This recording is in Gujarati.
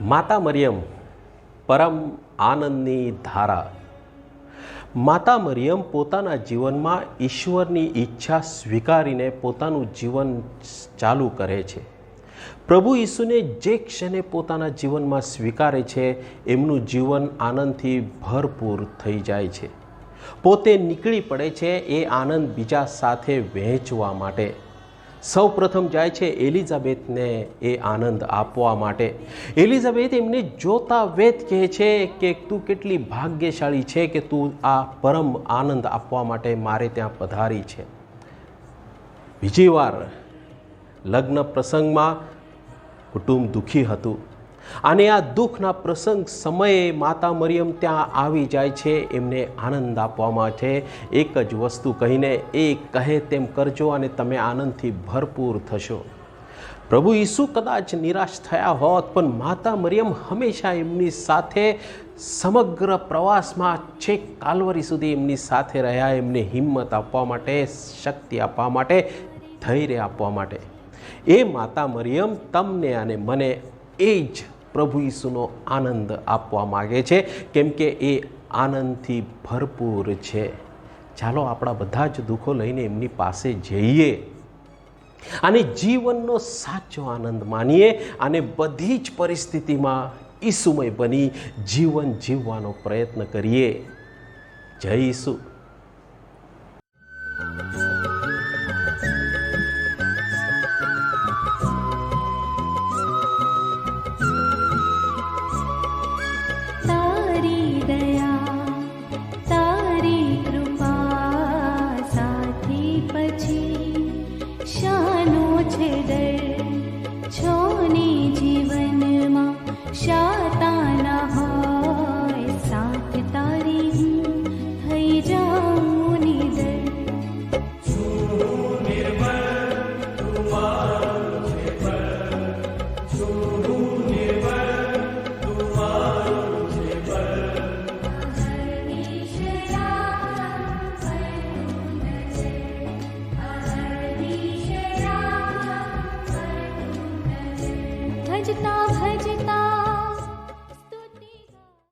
માતા મરિયમ પરમ આનંદની ધારા. માતા મરિયમ પોતાના જીવનમાં ઈશ્વરની ઈચ્છા સ્વીકારીને પોતાનું જીવન ચાલુ કરે છે. પ્રભુ ઈસુને જે ક્ષણે પોતાના જીવનમાં સ્વીકારે છે, એમનું જીવન આનંદથી ભરપૂર થઈ જાય છે. પોતે નીકળી પડે છે એ આનંદ બીજા સાથે વહેંચવા માટે. સૌ પ્રથમ જાય છે એલિઝાબેથને એ આનંદ આપવા માટે. એલિઝાબેથ એમને જોતા વેત કહે છે કે તું કેટલી ભાગ્યશાળી છે કે તું આ પરમ આનંદ આપવા માટે મારે ત્યાં પધારી છે. બીજી વાર લગ્ન પ્રસંગમાં કુટુંબ દુઃખી હતું. અને આ દુઃખના પ્રસંગ સમયે માતા મરિયમ ત્યાં આવી જાય છે, એમને આનંદ આપવામાં છે. એક જ વસ્તુ કહીને એ કહે તેમ કરજો અને તમે આનંદથી ભરપૂર થશો. પ્રભુ ઈસુ કદાચ નિરાશ થયા હોત, પણ માતા મરિયમ હંમેશા એમની સાથે સમગ્ર પ્રવાસમાં છેક કાલવરી સુધી એમની સાથે રહ્યા, એમને હિંમત આપવા માટે, શક્તિ આપવા માટે, ધૈર્ય આપવા માટે. એ માતા મરિયમ તમને અને મને એ જ પ્રભુ ઈસુનો આનંદ આપવા માગે છે. કેમ કે એ આનંદથી ભરપૂર છે. ચાલો આપણા બધા જ દુઃખો લઈને એમની પાસે જઈએ. અને જીવનનો સાચો આનંદ માનીએ અને બધી જ પરિસ્થિતિમાં ઈસુમય બની જીવન જીવવાનો પ્રયત્ન કરીએ. જય ઈસુ. પછી શાનો છે ડર છો ને જીવનમાં શાતાના 知道，才知道。